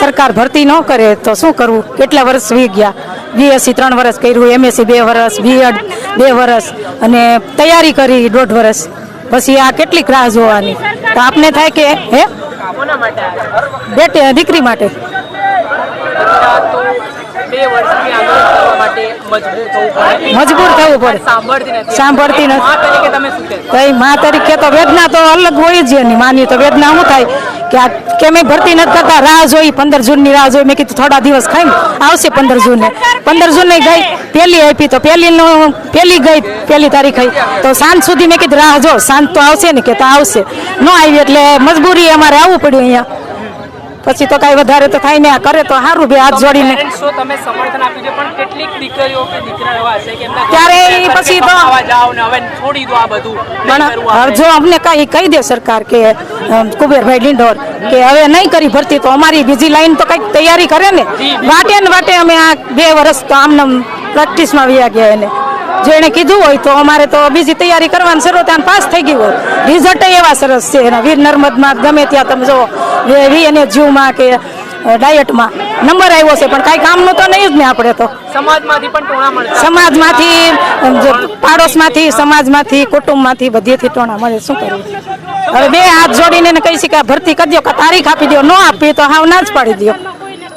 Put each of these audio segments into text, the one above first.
સરકાર ભરતી ન કરે તો શું કરવું? કેટલા વર્ષ વી ગયા? બીએસસી ત્રણ વર્ષ કર્યું એમએસસી બે વર્ષ બીએડ બે વર્ષ અને તૈયારી કરી દોઢ વર્ષ. પછી આ કેટલી ક્રાસ જોવાની? તો આપને થાય કે હે? બેટે દીકરી માટે. મજબૂર થવું પડે. સાંભળતી નથી. કઈ મા તરીકે તો વેદના તો અલગ હોય જ એની. માની તો વેદના શું થાય? કે આ કેમ ભરતી નથી કરતા, રાહ જોઈ, પંદર જૂનની રાહ જોઈ. મેં કીધું થોડા દિવસ ખાઈને આવશે પંદર જૂને. પંદર જૂને ગઈ, પહેલી આપી તો પહેલી નું પહેલી ગઈ, પહેલી તારીખ આવી. તો સાંજ સુધી મેં કીધું, રાહ જો, સાંજ તો આવશે ને, કે તો આવશે. ન આવી એટલે મજબૂરી અમારે આવવું પડ્યું અહીંયા. પછી તો કાંઈ વધારે તો થાય ને આ કરે તો સારું બે હાથ જોડીને. તમે સમર્થન આપ્યું છે પણ કેટલીક દીકરીઓ કે દીકરા એવા હશે કે ત્યારે પછી તો- જાઓ ને હવે છોડી દો આ બધું પણ કરવું હવે આપણે. જો અમને કઈ કહી દે સરકાર કે કુબેરભાઈ લિંડોર કે હવે નહીં કરી ભરતી તો અમારી બીજી લાઈન તો કંઈક તૈયારી કરે ને. વાટે ને વાટે અમે આ બે વર્ષ તો આમને પ્રેક્ટિસમાં વ્યા ગયા એને. જો એને કીધું હોય તો અમારે તો બીજી તૈયારી કરવાની શરૂ ત્યાં પાસ થઈ ગયું હોય. રિઝલ્ટ એવા સરસ છે. એના વીર નર્મદમાં ગમે ત્યાં તમે જો વી એને જીવમાં કે ડાયટમાં નંબર આવ્યો છે પણ કાંઈ કામનું તો નહીં જ ને આપણે તો. સમાજમાંથી પણ ટોણા મળે. સમાજમાંથી પાડોશમાંથી સમાજમાંથી કુટુંબમાંથી બધેથી ટોણા મળે. શું કરવું? હવે બે હાથ જોડીને કહી શકાય ભરતી કરી દો તારીખ આપી દો ન આપી તો હાવ ના જ પાડી દો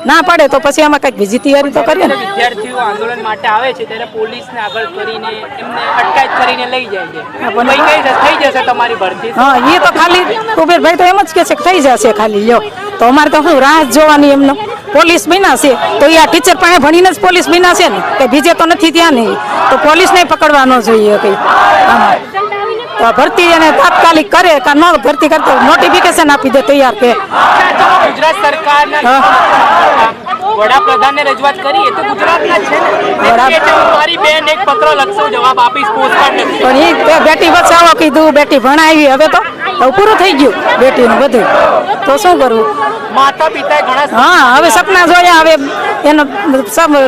ના પડે તો પછી આમાં કંઈક બીજી તૈયારી તો કરીએ ને. વિદ્યાર્થીઓ આંદોલન માટે આવે છે ત્યારે પોલીસને આગળ કરીને એમને અટકાયત કરીને લઈ જાય છે. થઈ જશે તમારી ભરતી? હા એ તો ખાલી કુબેરભાઈ તો એમ જ કે છે કે થઈ જશે ખાલી લ્યો. તો અમારે તો શું રાહ જોવાની એમનો. પોલીસ બન્યા છે. તો એ આ ટીચર પાસે ભણીને જ પોલીસ બન્યા છે ને. કે બીજે તો નથી ત્યાં નહીં તો પોલીસને પકડવાનો જોઈએ કંઈ. તો ભરતી એને તાત્કાલિક કરે કે ન ભરતી કરતા નોટિફિકેશન આપી દે તૈયાર કે. ગુજરાત સરકારના વડાપ્રધાનને રજૂઆત કરીએ તો ગુજરાતના છે મારી બેન એક પત્ર લખશો જવાબ આપીશ પોસ્ટકાર્ડ નથી પણ એ બેટી બચાવો કીધું બેટી ભણાવી હવે તો હવે પૂરું થઈ ગયું બેટીનું બધું. તો શું કરવું? માતા પિતાએ ઘણા હા હવે સપના જોયા હવે એનો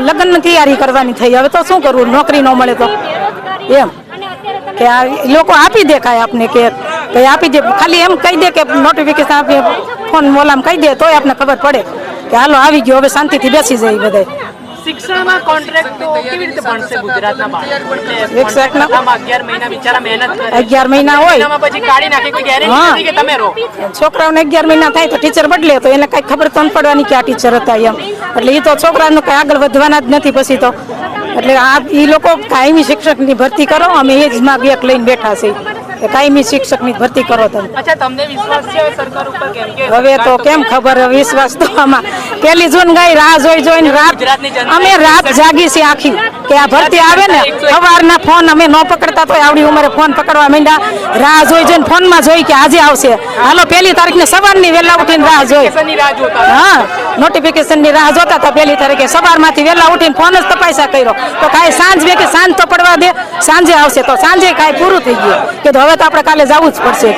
લગ્નની તૈયારી કરવાની થઈ હવે તો શું કરવું? નોકરી ન મળે તો. એમ. કે આ લોકો આપી દે કાંઈ આપને કે કે આપી દે. ખાલી એમ કહી દે કે નોટિફિકેશન આપી ફોન મોલામ કહી દે તોય આપને ખબર પડે કે હાલો આવી ગયો હવે શાંતિથી બેસી જાય બધાય. શિક્ષણમાં કોન્ટ્રાક્ટ તો કેવી રીતે ભણશે ગુજરાતના બાળકો? એટલે એક સેકન્ડ. contract અગિયાર મહિના બિચારા મહેનત કરે. અગિયાર મહિના હોય. પછી કાઢી નાખે કોઈ ગેરંટી હા. કે તમે રહો. છોકરાઓને અગિયાર મહિના થાય તો ટીચર બદલે તો એને કઈ ખબર તો ન પડવાની કે આ ટીચર હતા એમ. એટલે એ તો છોકરાનું કઈ આગળ વધવાના જ નથી પછી તો. એટલે આ એ લોકો કાયમી શિક્ષકની ભરતી કરો અમે એ જ માગ એક લઈને બેઠા છે કે કાયમી શિક્ષકની ભરતી કરો તમે. અચ્છા તમને વિશ્વાસ છે હવે સરકાર ઉપર કેમ કે હવે તો કેમ ખબર વિશ્વાસ તો આમાં. પેલી જૂન ગઈ રાહ જોઈ જોઈને રાત અમે રાત જાગી છે આખી. કે આ ભરતી આવે ને સવારના ફોન અમે ન પકડતા તો આવડી ઉંમરે ફોન પકડવા માંડ્યા. રાહ જોઈ જોઈને ફોનમાં જોઈ કે આજે આવશે. હાલો પહેલી તારીખને સવારની વહેલા ઉઠીને રાહ જોઈ. હા નોટિફિકેશનની રાહ જોતા હતા પહેલી તારીખે. સવારમાંથી વહેલા ઉઠીને ફોન જ તપાસા કર્યો. તો કાંઈ સાંજ બે કે સાંજ તો પડવા દે. સાંજે આવશે તો સાંજે કાંઈ પૂરું થઈ ગયું. કે તો હવે તો આપણે કાલે જવું જ પડશે.